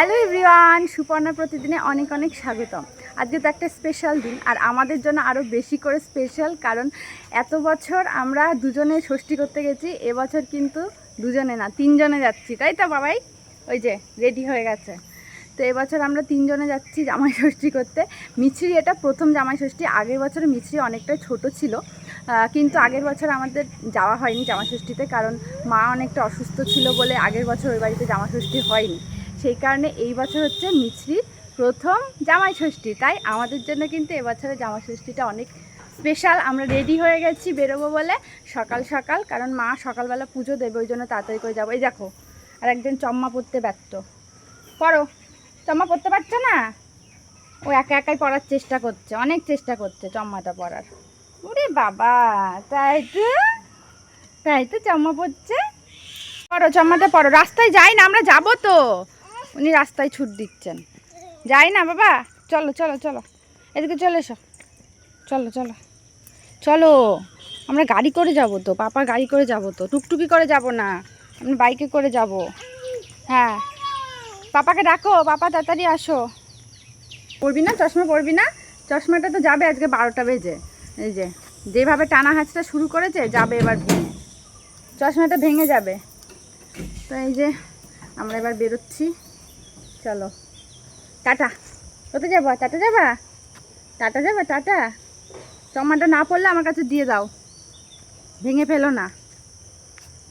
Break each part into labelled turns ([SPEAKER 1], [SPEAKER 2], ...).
[SPEAKER 1] Hello everyone Suparna প্রতিদিনে অনেক অনেক স্বাগতম। আজকে তো একটা স্পেশাল দিন, আর আমাদের জন্য আরও বেশি করে স্পেশাল কারণ এত বছর আমরা দুজনে ষষ্ঠী করতে গেছি, এবছর কিন্তু দুজনে না, তিনজনে যাচ্ছি, তাই তো বাবাই? ওই যে রেডি হয়ে গেছে। তো এবছর আমরা তিনজনে যাচ্ছি জামাই ষষ্ঠী করতে। মিছরি এটা প্রথম জামাই ষষ্ঠী, আগের বছর মিছরি অনেকটা ছোট ছিল। কিন্তু আগের বছর আমাদের যাওয়া হয়নি জামা ষষ্ঠীতে, কারণ মা অনেকটা অসুস্থ ছিল বলে আগের বছর ওই বাড়িতে জামা ষষ্ঠী হয়নি। সেই কারণে এই বছর হচ্ছে মিছরির প্রথম জামাই ষষ্ঠী। তাই আমাদের জন্য কিন্তু এবছরে জামা ষষ্ঠীটা অনেক স্পেশাল আমরা রেডি হয়ে গেছি বেরোবো বলে সকাল সকাল, কারণ মা সকালবেলা পুজো দেবে, ওই জন্য তাড়াতাড়ি করে যাব। এই দেখো, আর একজন চম্মা পড়তে ব্যর্থ পড়ো। চম্মা পড়তে পারছ না? ও একা একাই পড়ার চেষ্টা করছে, অনেক চেষ্টা করছে চম্মাটা পড়ার ওরে বাবা, তাই তো? তাই তো চম্মা পড়ছে পড়ো, চম্মাটা পড়ো। রাস্তায় যাই না, আমরা যাব তো। উনি রাস্তায় ছুট দিচ্ছেন। যাই না বাবা, চলো চলো চলো। এদিকে চলে এসো। চলো চলো। চলো, আমরা গাড়ি করে যাব তো পাপা গাড়ি করে যাব তো। টুকটুকি করে যাব না, আমরা বাইকে করে যাব। হ্যাঁ। পাপাকে ডাকো, পাপা তাড়াতাড়ি আসো। পড়বি না? চশমা পরবি না? চশমাটা তো যাবে আজকে বারোটা বেজে। এই যে, যেভাবে টানা হাঁচটা শুরু করেছে, যাবে এবার ভেঙে। চশমাটা ভেঙে যাবে। তো এই যে, আমরা এবার বেরোচ্ছি। চলো। টাটা। কোথায় যাব? টাটা যাবা? টাটা যাবে? টাটা। চমাটা না পড়লে আমার কাছে দিয়ে দাও। ভেঙে ফেলো না।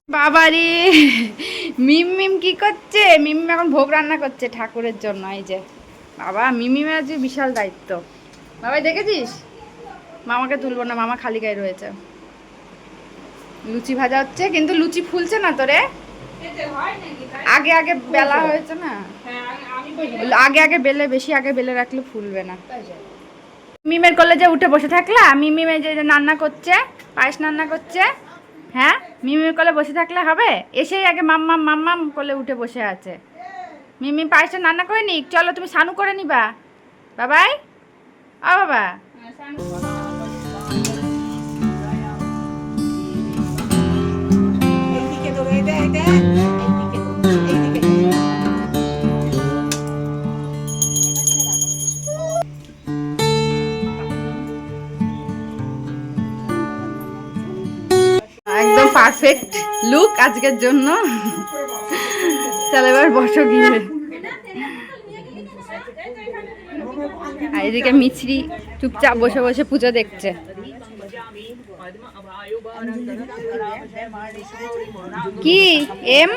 [SPEAKER 1] বাবারে, মিম মিম কি করছে? মিম মিম এখন ভোগ রান্না করছে ঠাকুরের জন্য, এই যে। বাবা মিমিমের আজকে বিশাল দায়িত্ব। বাবাই দেখেছিস? মামাকে তুলবো না, মামা খালি গায়ে রয়েছে। লুচি ভাজা হচ্ছে, কিন্তু লুচি ফুলছে না তোরে? আগে আগে বেলা হয়েছে। না? আগে আগে বেলে বেশি আগে বেলে রাখলে ফুলবে না। মিমের কলেজে উঠে বসে থাকলা? মিমিমে যে যে রান্না করছে পায়েস রান্না করছে হ্যাঁ? মিমির কলে বসে থাকলে হবে? এসেই আগে মাম্মাম মাম্মাম কলে উঠে বসে আছে। মিমি পায়েসটা রান্না করে নিক চলো তুমি সানু করে নিবা। বাবাই? ও বাবা। আজকের জন্য। চলো এবার বসো গিয়ে। এদিকে মিছরি চুপচাপ বসে বসে পুজো দেখছে। কি? এম?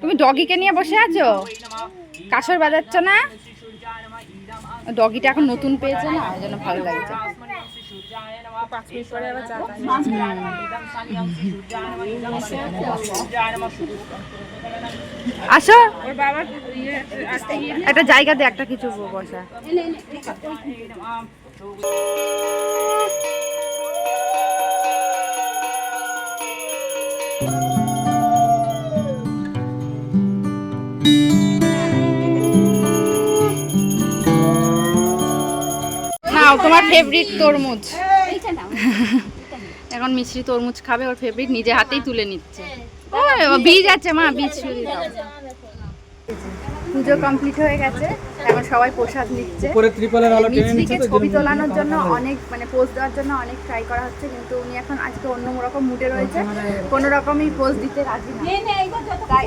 [SPEAKER 1] তুমি ডগিকে নিয়ে বসে আছো? কাসর বাজাচ্ছ না? ডগিটা এখন নতুন পেয়েছে না? ওই জন্য ভালো লাগছে। আসো। একটা জায়গা দিয়ে একটা কিছু বসা। নাও তোমার ফেভারিট তরমুজ। এখন মিশ্রি তরমুজ খাবে ওর ফেভারিট নিজে হাতেই তুলে নিচ্ছে। ও বীজ আছে মা বীজ ছুরি দাও। পুজো কমপ্লিট হয়ে গেছে। সবাই প্রসাদ নিচ্ছে।
[SPEAKER 2] উপরে ত্রিপলের আলো টেনে নিচ্ছে তো
[SPEAKER 1] ছবি তোলানোর জন্য অনেক মানে পোজ দেওয়ার জন্য অনেক ট্রাই করা হচ্ছে কিন্তু উনি এখন আজকে অন্য রকম মুডে রয়েছে। কোনো রকমই পোজ দিতে রাজি না। তাই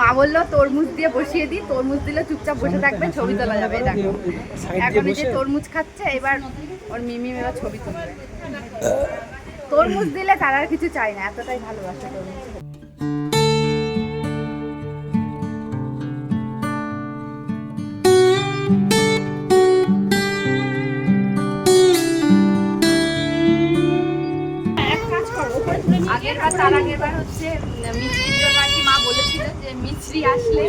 [SPEAKER 1] মা বলল তরমুজ দিয়ে বসিয়ে দিই তরমুজ দিলে চুপচাপ বসে থাকবে ছবি তোলা যাবে দেখো। এখন যে তরমুজ খাচ্ছে এবার ওর মিমি এবার ছবি তুলবে। তরমুজ দিলে তার আর কিছু চাই না এতটাই ভালোবাসে তরমুজ। আগের বার তার আগের বার হচ্ছে আর কি মা বলেছিল যে মিছরি আসলে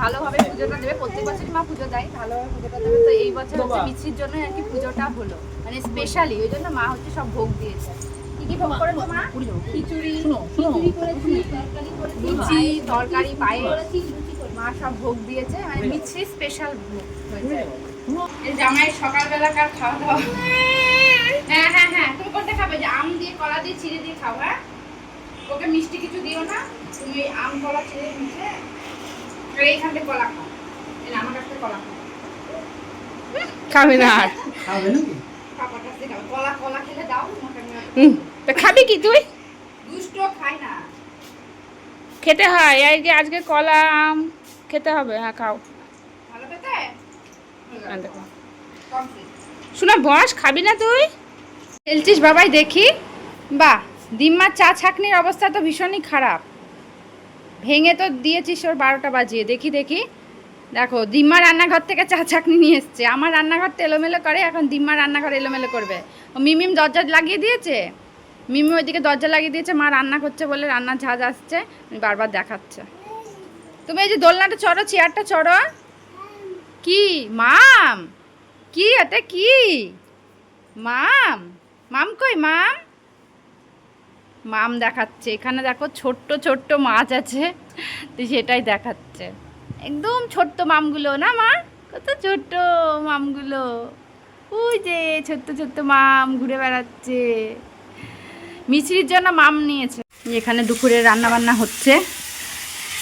[SPEAKER 1] ভালোভাবে পুজোটা দেবে। প্রত্যেক বছরই মা পুজো দেয় ভালোভাবে পুজোটা দেবে। তো এই বছর হচ্ছে মিছরির জন্য আর কি পুজোটা হলো। মানে স্পেশালি ওই জন্য মা হচ্ছে সব ভোগ দিয়েছে। কি কি ভোগ করেছ মা? খিচুড়ি খিচুড়ি করেছি তরকারি করেছি লুচি তরকারি পায়েস। মা সব ভোগ দিয়েছে মানে মিছরি স্পেশাল ভোগ হয়েছে। এই জামাই সকালবেলাকার খাওয়া দাওয়া। হ্যাঁ হ্যাঁ হ্যাঁ তুমি কোনটা খাবে? যে আম দিয়ে কলা দিয়ে চিড়ে দিয়ে খাও হ্যাঁ? ওকে মিষ্টি কিছু দিও না তুমি ওই আম কলা চিড়ে মিশে আর এইখান থেকে কলা খাও। এই আমার কাছ থেকে কলা খাও।
[SPEAKER 2] খাবে না। আর
[SPEAKER 3] খাবে নাকি?
[SPEAKER 1] পাপার কাছ থেকে কলা কলা খেলে দাও
[SPEAKER 2] হুম, তা খাবি কি তুই?
[SPEAKER 1] দুষ্ট খাই না।
[SPEAKER 2] খেতে হয় এই যে আজকে কলা আম খেতে হবে। হ্যাঁ খাও।
[SPEAKER 1] ভালো পেতে
[SPEAKER 2] হ্যাঁ, শোনা বস খাবি না তুই?
[SPEAKER 1] খেলছিস বাবাই দেখি। বাহ। ডিম্মার চা ছাকনির অবস্থা তো ভীষণই খারাপ। ভেঙে তো দিয়েছিস ওর বারোটা বাজিয়ে। দেখি দেখি। দেখো, দিম্মা রান্নাঘর থেকে চা ছাকনি নিয়ে এসছে। আমার রান্নাঘর তো এলোমেলো করে, এখন দিম্মা রান্নাঘর এলোমেলো করবে। ও মিমিম দরজা লাগিয়ে দিয়েছে? মিমি ওইদিকে দরজা লাগিয়ে দিয়েছে, মা রান্না করছে বলে রান্নার ঝাঁজ আসছে বারবার দেখাচ্ছে। তুমি এই যে দোলনাটা চড়ো, চেয়ারটা চড়ো। কি? মাম? কি? এটা কি? মাম? মাম কই, মাম? মাম দেখাচ্ছে। এখানে দেখো ছোট্ট ছোট্ট মাছ আছে। তো সেটাই দেখাচ্ছে। একদম ছোট্ট মামগুলো না, মা? কত ছোট্ট মামগুলো। ওই যে ছোট্ট ছোট্ট মাম ঘুরে বেড়াচ্ছে। মিছরির জন্য মাম নিয়েছে। এখানে দুপুরে রান্না বান্না হচ্ছে।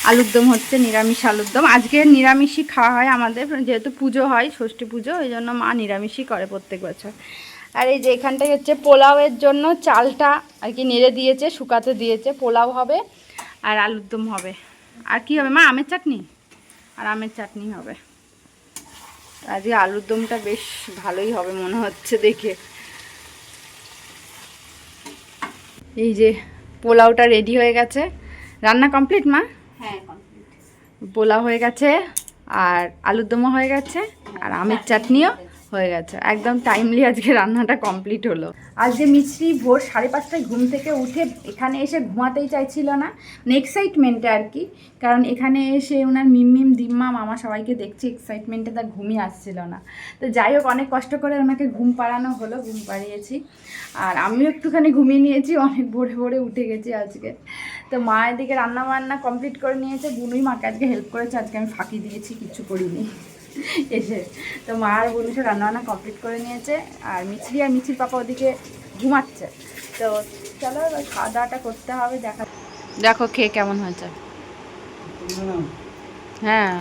[SPEAKER 1] আলুর দম হচ্ছে, নিরামিষ আলুর দম। আজকে নিরামিষই খাওয়া হয় আমাদের, যেহেতু পুজো হয়, ষষ্ঠী পুজো, ওই জন্য মা নিরামিষই করে প্রত্যেক বছর। আর এই যে এখানটায় হচ্ছে পোলাওয়ের জন্য চালটা আর কি নেড়ে দিয়েছে শুকাতে দিয়েছে। পোলাও হবে আর আলুর দম হবে। আর কি হবে? মা আমের চাটনি? আর আমের চাটনি হবে। আজকে আলুর দমটা বেশ ভালোই হবে মনে হচ্ছে দেখে। এই যে পোলাওটা রেডি হয়ে গেছে। রান্না কমপ্লিট মা?
[SPEAKER 4] হ্যাঁ
[SPEAKER 1] পোলাও হয়ে গেছে আর আলুর দমও হয়ে গেছে আর আমের চাটনিও। হয়ে গেছে। একদম টাইমলি আজকে রান্নাটা কমপ্লিট হলো। আজকে মিছরি ভোর সাড়ে পাঁচটায় ঘুম থেকে উঠে এখানে এসে ঘুমাতেই চাইছিল না। মানে এক্সাইটমেন্টে আর কি। কারণ এখানে এসে ওনার মিমমিম দিম্মা মামা সবাইকে দেখছি এক্সাইটমেন্টে তার ঘুমই আসছিল না। তো যাই হোক, অনেক কষ্ট করে ওনাকে ঘুম পাড়ানো হলো, ঘুম পাড়িয়েছি। আর আমিও একটুখানি ঘুমিয়ে নিয়েছি, অনেক ভোরে ভোরে উঠে গেছি আজকে। তো মা এদিকে রান্না বান্না কমপ্লিট করে নিয়েছে। বুনুই মাকে আজকে হেল্প করেছে, আজকে আমি ফাঁকি দিয়েছি, কিছু করিনি। এসে। তো মা আর বুনু সব রান্নাবান্না কমপ্লিট করে নিয়েছে, আর মিছরি আর মিছির পাপা ওদিকে ঘুমাচ্ছে। তো চলো এবার খাওয়া দাওয়াটা করতে হবে, দেখা দেখো খেয়ে কেমন হয়েছে। হ্যাঁ।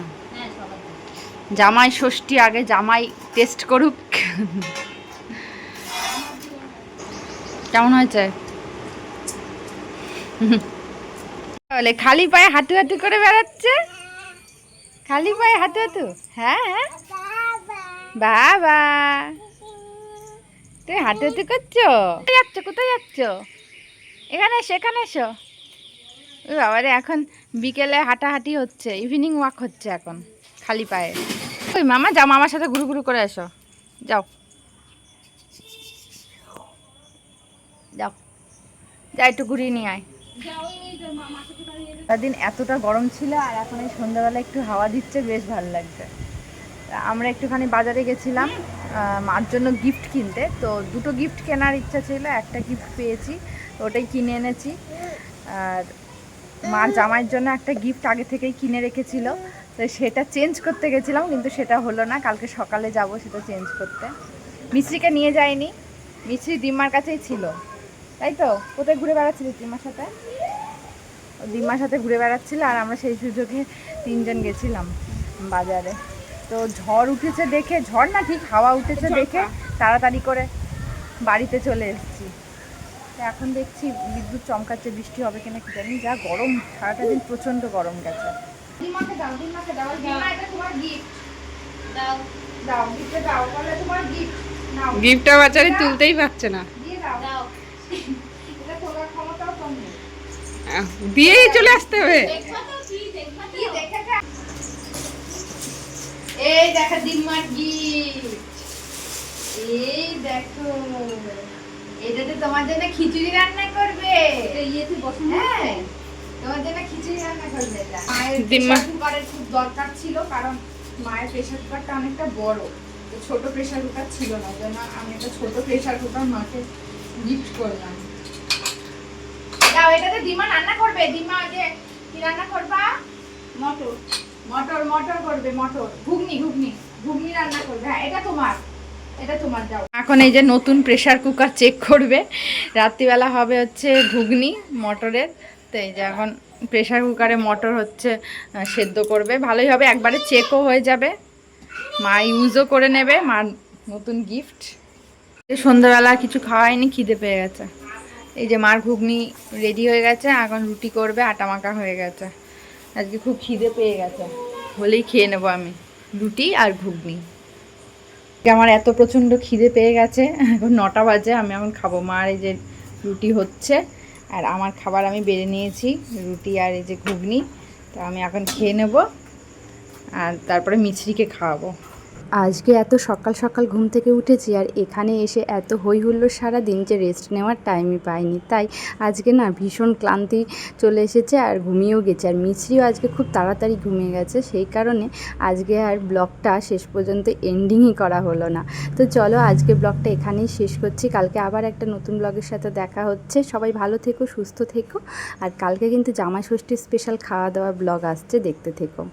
[SPEAKER 1] জামাই ষষ্ঠী আগে জামাই টেস্ট করুক। কেমন হয়েছে? খালি পায়ে হাঁটু হাঁটু করে বেড়াচ্ছে। খালি পায়ে হাঁটু হাঁটু হ্যাঁ হ্যাঁ। বাবা। তুমি হাঁটু হাঁটু করছ যাচ্ছ, কোথায় যাচ্ছ? এখানে এসো এখানে এসো। ওই বাবা রে, এখন বিকেলে হাঁটাহাঁটি হচ্ছে ইভিনিং ওয়াক হচ্ছে এখন, খালি পায়ে। ওই মামা, যাও মামার সাথে ঘুরু ঘুরু করে এসো। যাও। যাও। যা, একটু ঘুরিয়ে নিয়ে আয়। দিন এতটা গরম ছিল আর এখন এই সন্ধ্যাবেলা একটু হাওয়া দিচ্ছে, বেশ ভালো লাগছে। আমরা একটুখানি বাজারে গেছিলাম মার জন্য গিফট কিনতে। তো দুটো গিফট কেনার ইচ্ছা ছিল, একটা গিফট পেয়েছি ওটাই কিনে এনেছি। আর মার জামাইয়ের জন্য একটা গিফট আগে থেকেই কিনে রেখেছিল। তো সেটা চেঞ্জ করতে গেছিলাম, কিন্তু সেটা হলো না। কালকে সকালে যাব সেটা চেঞ্জ করতে। মিশ্রিকে নিয়ে যায়নি মিশ্রি দিম্মার কাছেই ছিল। তাই তো? কোথায় ঘুরে বেড়াচ্ছিলিস দিম্মার সাথে? ও দিম্মার সাথে ঘুরে বেড়াচ্ছিল আর আমরা সেই সুযোগে তিনজন গেছিলাম বাজারে। তো ঝড় উঠেছে দেখে ঝড় না ঠিক হাওয়া উঠেছে দেখে তাড়াতাড়ি করে বাড়িতে চলে এসেছি। তো এখন দেখছি বিদ্যুৎ চমকাচ্ছে বৃষ্টি হবে কিনা কি জানি যা গরম সারাটা দিন প্রচণ্ড গরম গেছে। দিমাকে দাও দিমাকে দাও দিমা তোমার গিফট
[SPEAKER 4] দাও।
[SPEAKER 1] দাও গিফটে দাও বলে তোমার গিফট নাও।
[SPEAKER 2] গিফটটা বাচ্চারি তুলতেই পারছে না।
[SPEAKER 1] দিয়ে দাও।
[SPEAKER 2] আহ, চলে আসতে হবে।
[SPEAKER 4] দেখবা তো কি দেখবা
[SPEAKER 1] কি দেখেছে এই দেখো দিম্মার গিফট এই দেখো। এটাতে তোমার জন্য খিচুড়ি রান্না করবে।
[SPEAKER 4] ইয়েতে বসে
[SPEAKER 1] হ্যাঁ তোমার জন্য খিচুড়ি রান্না করবে এটা। মায়ের কুকারের খুব দরকার ছিল কারণ মায়ের প্রেসার কুকারটা অনেকটা বড়। তো ছোট প্রেসার কুকার ছিল না জন্য আমি একটা ছোট প্রেসার কুকার মাকে গিফট করলাম। এটাতে দিমা রান্না করবে? ওই যে কি রান্না করবা?
[SPEAKER 4] মটর।
[SPEAKER 1] মটর মটর করবে, মটর। ঘুগনি ঘুগনি। ঘুগনি রান্না করবে। হ্যাঁ এটা তোমার। এখন এই যে নতুন প্রেশার কুকার চেক করবে। রাত্রিবেলা হবে হচ্ছে ঘুগনি, মটরের। তো এই যে এখন প্রেশার কুকারে মটর হচ্ছে সেদ্ধ করবে। ভালোই হবে, একবারে চেকও হয়ে যাবে। মা ইউজও করে নেবে, মার নতুন গিফট সন্ধ্যাবেলা কিছু খাওয়াইনি খিদে পেয়ে গেছে। এই যে মার ঘুগনি রেডি হয়ে গেছে, এখন রুটি করবে, আটা মাখা হয়ে গেছে। আজকে খুব খিদে পেয়ে গেছে। হলেই খেয়ে নেব আমি, রুটি আর ঘুগনি। আমার এত প্রচণ্ড খিদে পেয়ে গেছে, এখন নটা বাজে, আমি এখন খাব। মার এই যে রুটি হচ্ছে, আর আমার খাবার আমি বেড়ে নিয়েছি, রুটি আর এই যে ঘুগনি। তো আমি এখন খেয়ে নেব, আর তারপরে মিছরিকে খাওয়াবো। আজকে এত সকাল সকাল ঘুম থেকে উঠেছি আর এখানে এসে এত হই হুল্লোড় সারা দিন যে রেস্ট নেওয়ার টাইমই পাইনি। তাই আজকে না ভীষণ ক্লান্তি চলে এসেছে আর ঘুমিয়েও গেছে। আর মিছরিও আজকে খুব তাড়াতাড়ি ঘুমিয়ে গেছে, সেই কারণে আজকে আর ব্লগটা শেষ পর্যন্ত এন্ডিংই করা হলো না। তো চলো আজকে ব্লগটা এখানেই শেষ করছি। কালকে আবার একটা নতুন ব্লগের সাথে দেখা হচ্ছে। সবাই ভালো থেকো, সুস্থ থেকো। আর কালকে কিন্তু জামাই ষষ্ঠীর স্পেশাল খাওয়া দাওয়া ব্লগ আসছে, দেখতে থেকো।